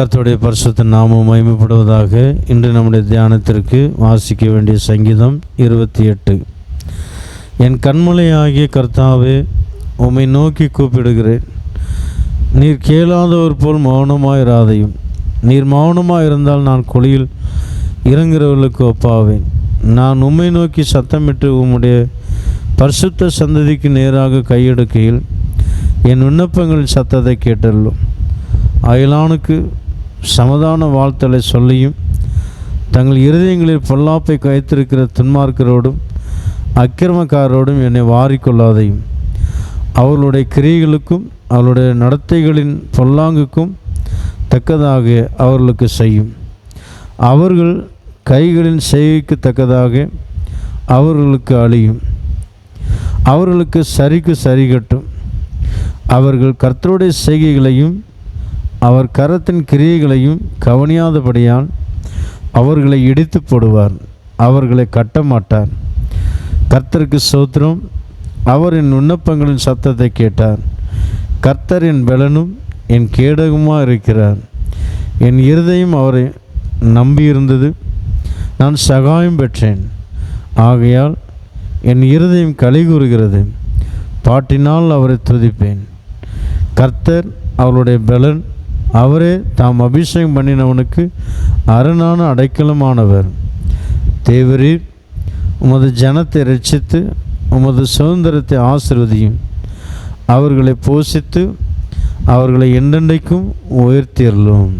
கர்த்தருடைய பரிசுத்த நாமம் மகிமைப்படுவதாக இன்று நம்முடைய தியானத்திற்கு வாசிக்க வேண்டிய சங்கீதம் இருபத்தி எட்டு. என் கண்மலையாகிய கர்த்தாவே உம்மை நோக்கி கூப்பிடுகிறேன். நீர் கேளாதவர் போல் மௌனமாயிராதையும். நீர் மௌனமாக இருந்தால் நான் குழியில் இறங்குறவர்களுக்கு ஒப்பாவேன். நான் உம்மை நோக்கி சத்தமிட்டு உம்முடைய பரிசுத்த சந்ததிக்கு நேராக கையெடுக்கையில் என் விண்ணப்பங்களின் சத்தத்தை கேட்டுள்ளோம் அயலானுக்கு சமாதான வாழ்த்தலை சொல்லியும் தங்கள் இருதயங்களில் பொல்லாப்பை கைத்திருக்கிற துன்மார்க்கரோடும் அக்கிரமக்காரரோடும் என்னை வாரிக்கொள்ளாதையும். அவர்களுடைய கிரியைகளுக்கும் அவர்களுடைய நடத்தைகளின் பொல்லாங்குக்கும் தக்கதாக அவர்களுக்கு செய்யும். அவர்கள் கைகளின் செய்கைக்கு தக்கதாக அவர்களுக்கு அழியும். அவர்களுக்கு சரிக்கு சரி கட்டும். அவர்கள் கர்த்தருடைய செய்கைகளையும் அவர் கரத்தின் கிரியைகளையும் கவனியாதபடியால் அவர்களை இடித்து போடுவார் அவர்களை கட்ட மாட்டார் கர்த்தருக்கு சோத்திரம் அவர் என் விண்ணப்பங்களின் சத்தத்தை கேட்டார். கர்த்தர் என் பலனும் என் கேடகமாக இருக்கிறார். என் இருதயம் அவரை நம்பியிருந்தது. நான் சகாயம் பெற்றேன். ஆகையால் என் இருதயம் களி கூறுகிறது. பாட்டினால் அவரை துதிப்பேன். கர்த்தர் அவருடைய பலன் அவரே தாம் அபிஷேகம் பண்ணினவனுக்கு அரணான அடைக்கலமானவர். தேவரீர் உமது ஜனத்தை ரட்சித்து உமது சுதந்திரத்தை ஆசிர்வதியும். அவர்களை போஷித்து அவர்களை என்றென்றைக்கும் உயர்த்தியறலும்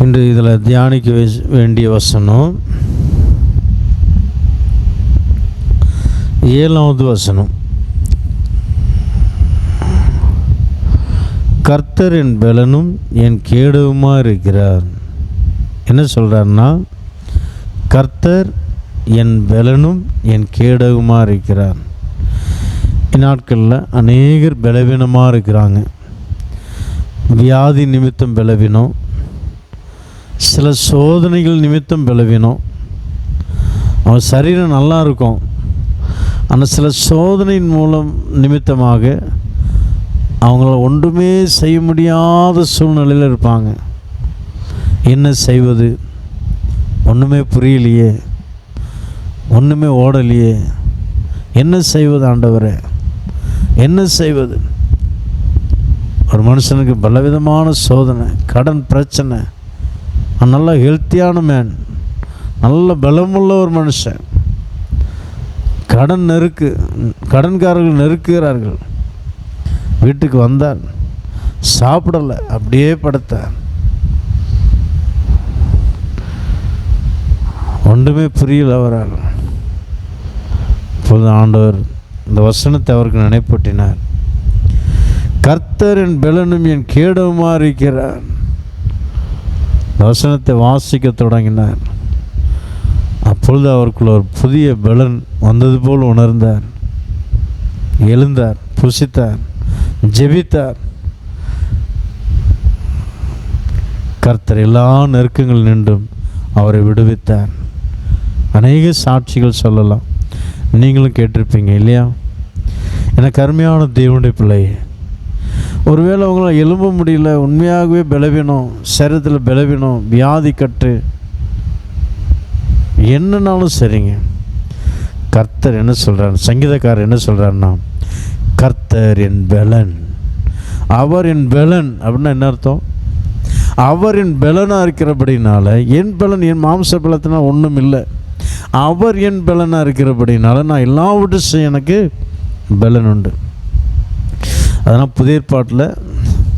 இன்று இதில் தியானிக்க வேண்டிய வசனம் ஏழாவது வசனம். கர்த்தர் என் பலனும் என் கேடுவுமா இருக்கிறார். என்ன சொல்கிறார்னா கர்த்தர் என் பலனும் என் கேடவுமாக இருக்கிறார். இந்நாட்களில் அநேகர் பலவீனமாக இருக்கிறாங்க. வியாதி நிமித்தம் பலவீனம். சில சோதனைகள் நிமித்தம் பலவீனம். அவன் சரீரம் நல்லா இருக்கும். ஆனால் சில சோதனையின் மூலம் நிமித்தமாக அவங்கள ஒன்றுமே செய்ய முடியாத சூழ்நிலையில் இருப்பாங்க. என்ன செய்வது? ஒன்றுமே புரியலையே. ஒன்றுமே ஓடலையே. என்ன செய்வது ஆண்டவரே? என்ன செய்வது? ஒரு மனுஷனுக்கு பலவிதமான சோதனை கடன் பிரச்சனை. நல்ல ஹெல்த்தியான மேன் நல்ல பலமுள்ள ஒரு மனுஷன். கடன் நெருக்கு கடன்காரர்கள் நெருக்குகிறார்கள். வீட்டுக்கு வந்தான். சாப்பிடலை அப்படியே படுத்தார் ஒன்றுமே புரியல அவரால். இப்போது ஆண்டவர் இந்த வசனத்தை அவருக்கு நினைப்பூட்டினார். கர்த்தர் என் பெலனும் என் கேடவுமா இருக்கிறார் வசனத்தை வாசிக்க தொடங்கினார். அப்பொழுது அவருக்குள்ள ஒரு புதிய பலன் வந்தது போல் உணர்ந்தார். எழுந்தார் புசித்தார் ஜெபித்தார். கர்த்தர் எல்லா நெருக்கங்கள் நின்றும் அவரை விடுவித்தார். அநேக சாட்சிகள் சொல்லலாம். நீங்களும் கேட்டிருப்பீங்க இல்லையா? எனக்கு அருமையான தேவனுடைய பிள்ளையே ஒருவேளை அவங்களாம் எழும்ப முடியல உண்மையாகவே பலவீனம் சரீரத்தில் பலவீனம் வியாதி கட்டு என்னன்னாலும் சரிங்க. கர்த்தர் என்ன சொல்கிறார் சங்கீதக்காரர் என்ன சொல்கிறாருன்னா கர்த்தர் என் பலன். அவர் என் பலன் அப்படின்னா என்ன அர்த்தம்? அவர் என் பலனாக இருக்கிறபடினால என் பலன் என் மாம்ச பலத்தினா ஒன்றும் இல்லை. அவர் என் பலனாக இருக்கிறபடினால நான் எல்லாவற்றும் செய்ய எனக்கு பலன் உண்டு. அதனால் புதிய பாட்டில்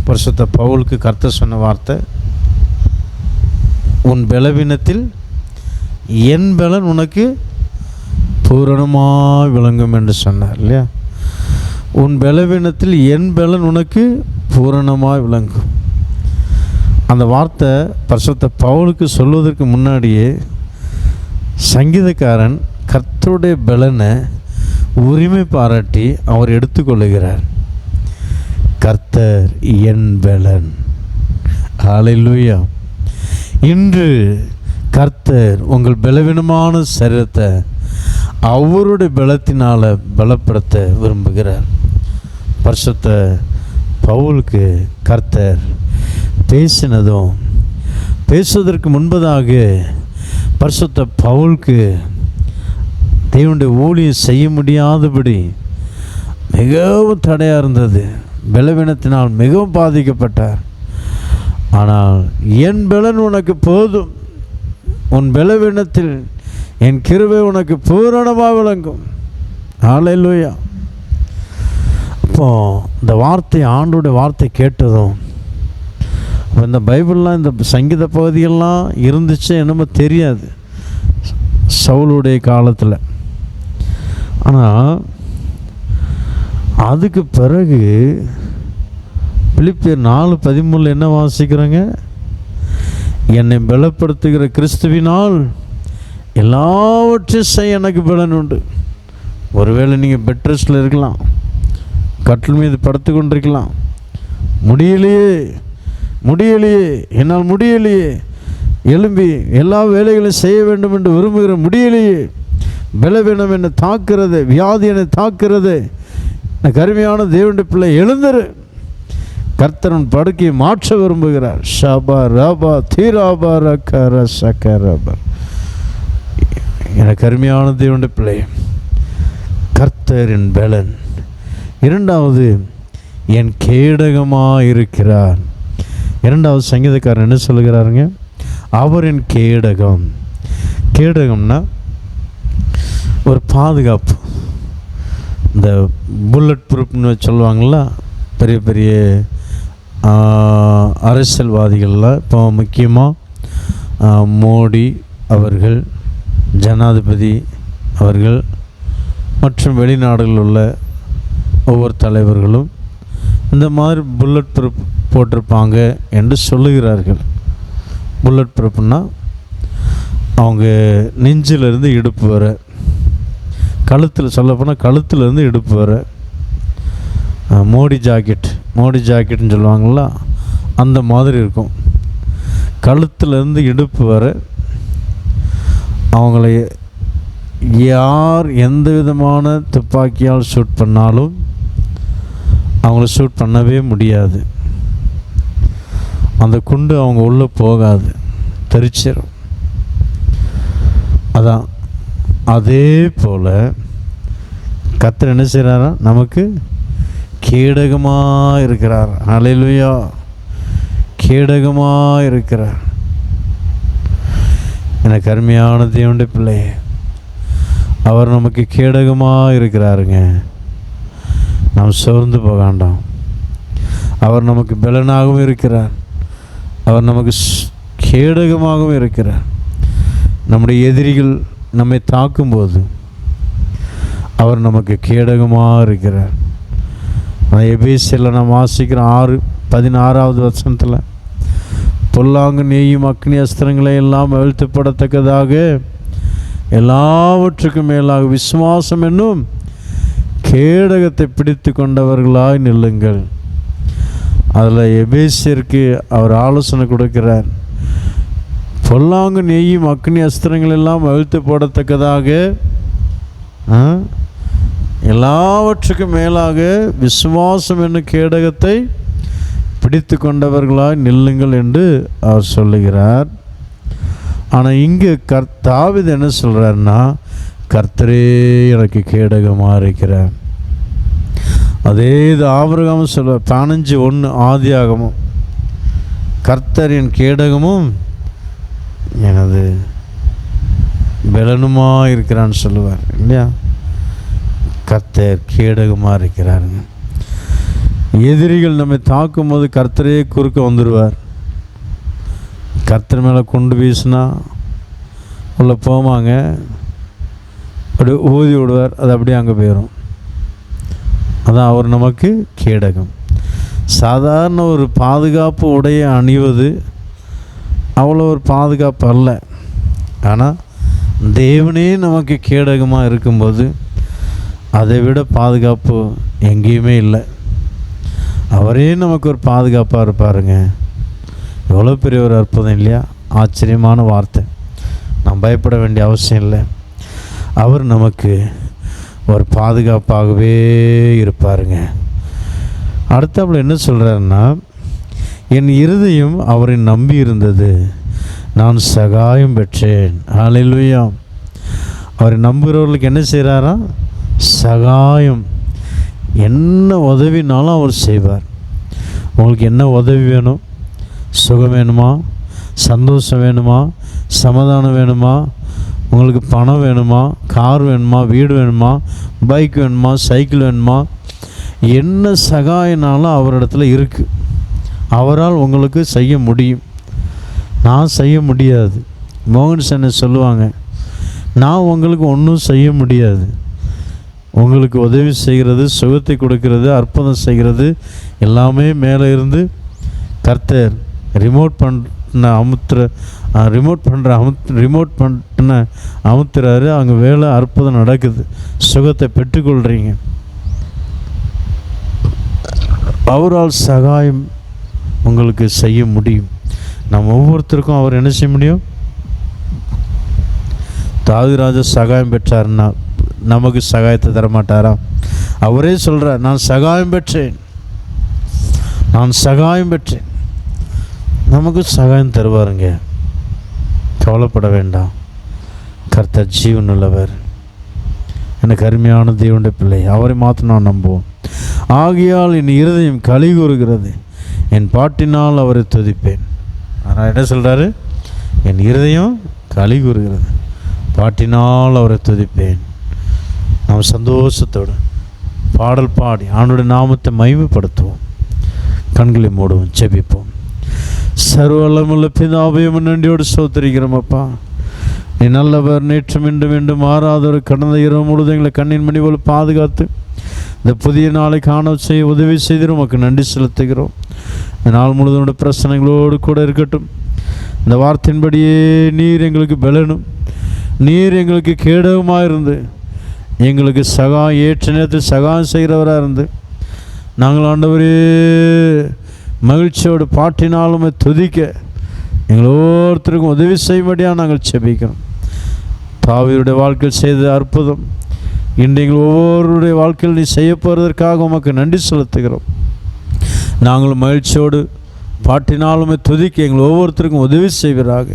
பரிசுத்த பவுலுக்கு கர்த்தர் சொன்ன வார்த்தை உன் பலவீனத்தில் என் பலன் உனக்கு பூரணமாக விளங்கும் என்று சொன்னார் இல்லையா? உன் பலவீனத்தில் என் பலன் உனக்கு பூரணமாக விளங்கும். அந்த வார்த்தை பரிசுத்த பவுலுக்கு சொல்வதற்கு முன்னாடியே சங்கீதக்காரன் கர்த்தருடைய பலனை உரிமை பாராட்டி அவர் எடுத்துக்கொள்ளுகிறார் கர்த்தர் என் பலன். ஹalleluya இன்று கர்த்தர் உங்கள் பலவீனமான சரீரத்தை அவருடைய பலத்தினால் பலப்படுத்த விரும்புகிறார். பரிசுத்த பவுலுக்கு கர்த்தர் பேசினதும் பேசுவதற்கு முன்பதாக பரிசுத்த பவுலுக்கு தேவனுடைய ஊழியம் செய்ய முடியாதபடி மிகவும் தடையாக இருந்தது. பலவீனத்தினால் மிகவும் பாதிக்கப்பட்டார். ஆனால் என் பலன் உனக்கு போதும். உன் பலவீனத்தில் என் கிருபை உனக்கு பூரணமாக விளங்கும். ஆலை லூயா அப்போது இந்த வார்த்தை ஆண்டோடைய வார்த்தை கேட்டதும் இந்த பைபிள்லாம் இந்த சங்கீத பகுதியெல்லாம் இருந்துச்சு என்னமோ தெரியாது சவுளுடைய காலத்தில். ஆனால் அதுக்கு பிறகு பிலிப்பியர் நாலு பதிமூணில் என்ன வாசிக்கிறேங்க? என்னை பலப்படுத்துகிற கிறிஸ்துவினால் எல்லாவற்றையும் செய்ய எனக்கு பலன் உண்டு. ஒருவேளை நீங்கள் பெட் ரெஸ்ட்டில் இருக்கலாம். கட்டில் மீது படுத்து கொண்டிருக்கலாம். முடியலையே முடியலையே என்னால் முடியலையே. எழும்பி எல்லா வேலைகளையும் செய்ய வேண்டும் என்று விரும்புகிற முடியலையே. பலவீனம் என்னை தாக்குறது வியாதி என்னை தாக்குறது எனக்கு அருமையான தேவனுடைய பிள்ளை எழுந்துரு. கர்த்தரன் படுக்கையை மாற்ற விரும்புகிறார். ஷபா ரபா தீராபா ரக்கர சக்கரபா எனக்கு அருமையான தேவண்ட பிள்ளை கர்த்தரின் பலன். இரண்டாவது என் கேடகமாக இருக்கிறார் இரண்டாவது சங்கீதக்காரன் என்ன சொல்லுகிறாருங்க? அவரின் கேடகம். கேடகம்னா ஒரு பாதுகாப்பு. இந்த புல்லட் ப்ரூஃப்னு சொல்லுவாங்களா பெரிய பெரிய அரசியல்வாதிகளில் இப்போ முக்கியமாக மோடி அவர்கள் ஜனாதிபதி அவர்கள் மற்றும் வெளிநாடுகளில் உள்ள ஒவ்வொரு தலைவர்களும் இந்த மாதிரி புல்லட் ப்ரூப் போட்டிருப்பாங்க என்று சொல்லுகிறார்கள். புல்லட் ப்ரூஃப்னா அவங்க நெஞ்சிலிருந்து இடுப்பு வர கழுத்தில் சொல்லப்போனால் கழுத்துலேருந்து இடுப்பு வர மோடி ஜாக்கெட் மோடி ஜாக்கெட்னு சொல்லுவாங்களா அந்த மாதிரி இருக்கும். கழுத்துலேருந்து இடுப்பு வர அவங்கள யார் எந்த விதமான துப்பாக்கியால் ஷூட் பண்ணாலும் அவங்கள ஷூட் பண்ணவே முடியாது. அந்த குண்டு அவங்க உள்ளே போகாது. தெரிச்சிடும் அதான். அதே போல் கத்தர் என்ன செய்கிறாரா நமக்கு கேடகமாக இருக்கிறார் அலையிலுயா கேடகமாக இருக்கிறார் எனக்கு அருமையான தேவண்ட பிள்ளை அவர் நமக்கு கேடகமாக இருக்கிறாருங்க நாம் சோர்ந்து போக வேண்டாம். அவர் நமக்கு பலனாகவும் இருக்கிறார். அவர் நமக்கு கேடகமாகவும் இருக்கிறார். நம்முடைய எதிரிகள் நம்மை தாக்கும்போது அவர் நமக்கு கேடகமாக இருக்கிறார் நான் எபேசியில் நான் வாசிக்கிறோம் ஆறு பதினாறாவது வருஷத்தில் பொல்லாங்கு நெய்யும் அக்னி அஸ்திரங்களை எல்லாம் அழுத்தப்படத்தக்கதாக எல்லாவற்றுக்கும் மேலாக விசுவாசம் என்னும் கேடகத்தை பிடித்து கொண்டவர்களாய் நில்லுங்கள். அதில் எபேசியருக்கு அவர் ஆலோசனை கொடுக்கிறார். பொல்லாங்கு நெய்யும் அக்னி அஸ்திரங்கள் எல்லாம் அழுத்து போடத்தக்கதாக ஆ, எல்லாவற்றுக்கும் மேலாக விசுவாசம் என்னும் கேடகத்தை பிடித்து கொண்டவர்களாய் நில்லுங்கள் என்று அவர் சொல்லுகிறார். ஆனால் இங்கே கர்த்தாவிது என்ன சொல்கிறாருன்னா கர்த்தரே எனக்கு கேடகமாக இருக்கிறார் அதே இது ஆபிரகாம் சொல்ல பதினஞ்சு ஒன்று ஆதியாகமும். கர்த்தரின் கேடகமும் எனது பலனுமாக இருக்கிறான்னு சொல்லுவார் இல்லையா? கர்த்தர் கேடகமாக இருக்கிறாருங்க. எதிரிகள் நம்மை தாக்கும் போது கர்த்தரே குறுக்க வந்துடுவார் கர்த்தர் மேலே கொண்டு வீசினா உள்ள போவாங்க அப்படியே ஊதி விடுவார். அது அப்படியே அங்கே போயிடும் அதான் அவர் நமக்கு கேடகம். சாதாரண ஒரு பாதுகாப்பு உடையை அணிவது அவ்வளோ ஒரு பாதுகாப்பு அல்ல. ஆனால் தேவனே நமக்கு கேடகமாக இருக்கும்போது அதை விட பாதுகாப்பு எங்கேயுமே இல்லை. அவரே நமக்கு ஒரு பாதுகாப்பாக இருப்பாருங்க. எவ்வளோ பெரிய ஒரு அற்புதம் இல்லையா? ஆச்சரியமான வார்த்தை. நாம் பயப்பட வேண்டிய அவசியம் இல்லை. அவர் நமக்கு ஒரு பாதுகாப்பாகவே இருப்பாருங்க. அடுத்தவள் என்ன சொல்கிறாருன்னா என் இருதயம் அவரை நம்பி இருந்தது. நான் சகாயம் பெற்றேன். ஹalleluya அவரை நம்புகிறவர்களுக்கு என்ன செய்கிறாரா சகாயம். என்ன உதவினாலும் அவர் செய்வார். உங்களுக்கு என்ன உதவி வேணும்? சுகம் வேணுமா? சந்தோஷம் வேணுமா? சமாதானம் வேணுமா? உங்களுக்கு பணம் வேணுமா? கார் வேணுமா? வீடு வேணுமா? பைக் வேணுமா? சைக்கிள் வேணுமா? என்ன சகாயனாலும் அவரிடத்துல இருக்குது அவரால் உங்களுக்கு செய்ய முடியும். நான் செய்ய முடியாது. மோகன் சென்னை சொல்லுவாங்க? நான் உங்களுக்கு ஒன்றும் செய்ய முடியாது. உங்களுக்கு உதவி செய்கிறது சுகத்தை கொடுக்கிறது அற்புதம் செய்கிறது எல்லாமே மேலே இருந்து கர்த்தர் ரிமோட் பண்ண அமுத்துற ரிமோட் பண்ணுற அமுத் ரிமோட் பண்ண அமுத்துறாரு. அங்கே வேலை அற்புதம் நடக்குது. சுகத்தை பெற்றுக்கொள்கிறீங்க அவரால் சகாயம் உங்களுக்கு செய்ய முடியும். நம்ம ஒவ்வொருத்தருக்கும் அவர் என்ன செய்ய முடியும்? தாவிராஜா சகாயம் பெற்றாருன்னா நமக்கு சகாயத்தை தரமாட்டாரா? அவரே சொல்கிறார் நான் சகாயம் பெற்றேன். நான் சகாயம் பெற்றேன். நமக்கு சகாயம் தருவாருங்க. கவலைப்பட வேண்டாம். கர்த்தர் ஜீவன் உள்ளவர் எனக்கு அருமையான தேவனுடைய பிள்ளை அவரை மாற்ற நான் நம்புவோம். ஆகையால் என் இருதயம் களி கூறுகிறது. என் பாட்டினால் அவரை துதிப்பேன். ஆனால் என்ன சொல்கிறாரு என் இருதயம் களி கூறுகிறது. பாட்டினால் அவரை துதிப்பேன். நாம் சந்தோஷத்தோடு பாடல் பாடி ஆணுடைய நாமத்தை மகிமைப்படுத்துவோம் கண்களை மூடுவோம் செபிப்போம் சர்வலமுள்ள பிதாவையும் நன்றியோடு சோத்திரிக்கிறோமப்பா நீ நல்லவர் நேற்று மீண்டும் மீண்டும் மாறாதவர் கடந்த இரவு முழுது எங்களை கண்ணின் மணி போல் பாதுகாத்து இந்த புதிய நாளை காண செய்ய உதவி செய்து உமக்கு நன்றி செலுத்துகிறோம் இந்த நாள் முழுவதும் பிரச்சனைகளோடு கூட இருக்கட்டும் இந்த வார்த்தையின்படியே நீர் எங்களுக்கு பலனும் நீர் எங்களுக்கு கேடவுமாக இருந்து எங்களுக்கு சகா ஏற்ற நேரத்தில் சகா செய்கிறவராக இருந்து நாங்கள் ஆண்டவரே மகிழ்ச்சியோடு பாட்டினாலுமே துதிக்க எங்கள் ஒவ்வொருத்தருக்கும் உதவி செய்யும்படியாக நாங்கள் செபிக்கிறோம். தாவியுடைய வாழ்க்கையில் செய்த அற்புதம். இன்று எங்கள் ஒவ்வொருடைய வாழ்க்கையில் நீ செய்ய போகிறதற்காக உமக்கு நன்றி செலுத்துகிறோம். நாங்களும் மகிழ்ச்சியோடு பாட்டினாலுமே துதிக்க எங்கள் ஒவ்வொருத்தருக்கும் உதவி செய்வீராக.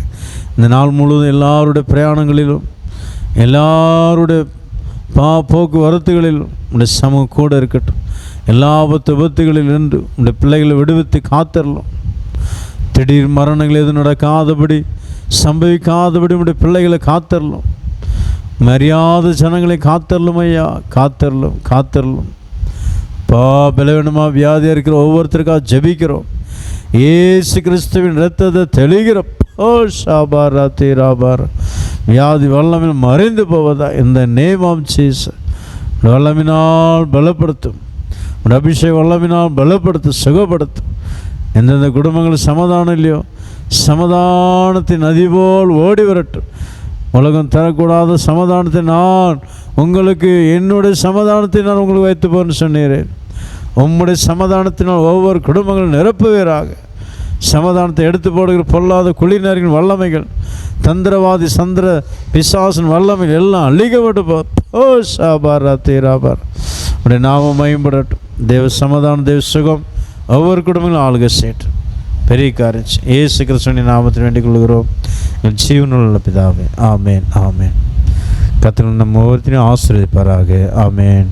இந்த நாள் முழுவதும் எல்லாருடைய பிரயாணங்களிலும் எல்லாருடைய பா போக்குவரத்துகளில் உடைய சமூகம் கூட இருக்கட்டும். எல்லா ஆபத்து விபத்துகளில் உடைய பிள்ளைகளை விடுவித்து காத்தரலாம். திடீர் மரணங்கள் எதுவும் நடக்காதபடி சம்பவிக்காதபடி உடைய பிள்ளைகளை காத்திரலாம். மரியாத ஜனங்களை காத்தரலும் ஐயா. காத்தரலும் காத்தரலும். பா பலவீனமா வியாதியாக இருக்கிற ஒவ்வொருத்தருக்காக ஜெபிக்கிறோம். ஏசு கிறிஸ்துவின் இரத்தத்தை தெளிகிறோம் ஓ ஷாபாரா தீராபாரா. வியாதி வல்லமில் மறைந்து போவதா? இந்த நேமாம் சீஸ் வல்லமினால் பலப்படுத்தும். அபிஷேக வல்லமினால் பலப்படுத்தும் சுகப்படுத்தும். எந்தெந்த குடும்பங்கள் சமாதானம் இல்லையோ சமாதானத்தின் நதி போல் ஓடி வரட்டும். உலகம் தரக்கூடாத சமாதானத்தை நான் உங்களுக்கு என்னுடைய சமாதானத்தை நான் உங்களுக்கு வைத்து போன்னு சொன்னீரேன் உம்முடைய சமாதானத்தினால் ஒவ்வொரு குடும்பங்களும் நிரப்புவீராக. சமாதானத்தை எடுத்து போடுகிற பொல்லாத குளிநரின் வல்லமைகள் தந்திரவாதி சந்திர பிசாசன் வல்லமைகள் எல்லாம் அழிக்கப்பட்டு போ ஓ ஷாபாரா தீராபார் அப்படி நாம மயம்படட்டும் தேவ சமாதானம் தேவ சுகம் ஒவ்வொரு குடும்பங்களும் ஆளுக சேட்டும் பெரிய காரியம். ஏசு கிருஷ்ணனின் நாமத்தில் வேண்டிக் கொள்கிறோம். என் ஜீவனுள்ள பிதாவே. ஆமேன் ஆமேன். கத்திர நம்ம ஒவ்வொருத்தரையும் ஆசிரியப்பாராக ஆமேன்.